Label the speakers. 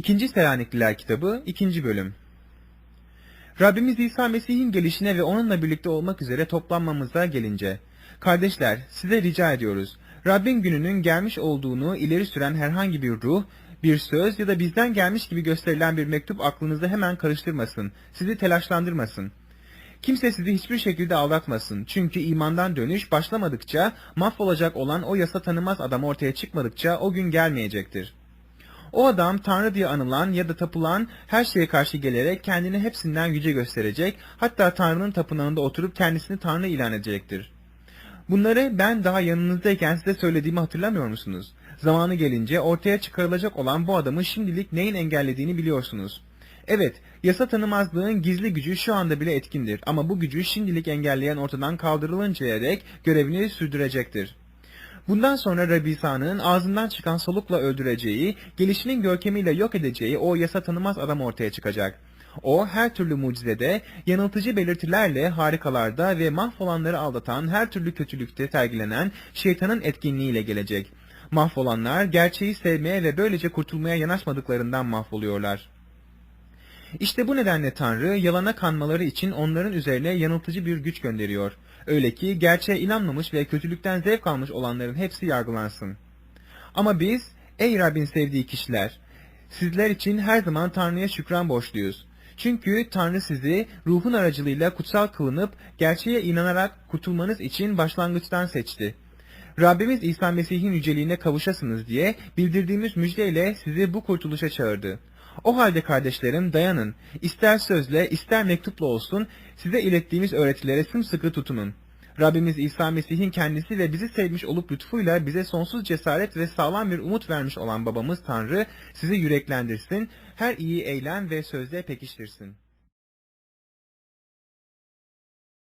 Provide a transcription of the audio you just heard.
Speaker 1: İkinci Selanikliler kitabı 2. bölüm Rabbimiz İsa Mesih'in gelişine ve onunla birlikte olmak üzere toplanmamıza gelince, kardeşler size rica ediyoruz, Rabbin gününün gelmiş olduğunu ileri süren herhangi bir ruh, bir söz ya da bizden gelmiş gibi gösterilen bir mektup aklınızda hemen karıştırmasın, sizi telaşlandırmasın. Kimse sizi hiçbir şekilde aldatmasın. Çünkü imandan dönüş başlamadıkça, mahvolacak olan o yasa tanımaz adam ortaya çıkmadıkça o gün gelmeyecektir. O adam Tanrı diye anılan ya da tapılan her şeye karşı gelerek kendini hepsinden yüce gösterecek, hatta Tanrı'nın tapınağında oturup kendisini Tanrı ilan edecektir. Bunları ben daha yanınızdayken size söylediğimi hatırlamıyor musunuz? Zamanı gelince ortaya çıkarılacak olan bu adamın şimdilik neyin engellediğini biliyorsunuz. Evet, yasa tanımazlığın gizli gücü şu anda bile etkindir ama bu gücü şimdilik engelleyen ortadan kaldırılıncaya dek görevini sürdürecektir. Bundan sonra Rabbi İsa'nın ağzından çıkan solukla öldüreceği, gelişinin görkemiyle yok edeceği o yasa tanımaz adam ortaya çıkacak. O her türlü mucizede, yanıltıcı belirtilerle, harikalarda ve mahvolanları aldatan her türlü kötülükte sergilenen şeytanın etkinliğiyle gelecek. Mahvolanlar gerçeği sevmeye ve böylece kurtulmaya yanaşmadıklarından mahvoluyorlar. İşte bu nedenle Tanrı yalana kanmaları için onların üzerine yanıltıcı bir güç gönderiyor. Öyle ki gerçeğe inanmamış ve kötülükten zevk almış olanların hepsi yargılansın. Ama biz, ey Rabbin sevdiği kişiler, sizler için her zaman Tanrı'ya şükran borçluyuz. Çünkü Tanrı sizi ruhun aracılığıyla kutsal kılınıp gerçeğe inanarak kurtulmanız için başlangıçtan seçti. Rabbimiz İsa Mesih'in yüceliğine kavuşasınız diye bildirdiğimiz müjdeyle sizi bu kurtuluşa çağırdı. O halde kardeşlerim dayanın. İster sözle ister mektupla olsun size ilettiğimiz öğretilere sımsıkı tutunun. Rabbimiz İsa Mesih'in kendisi ve bizi sevmiş olup lütfuyla bize sonsuz cesaret ve sağlam bir umut vermiş olan babamız Tanrı sizi yüreklendirsin, her iyi eylem ve sözle pekiştirsin.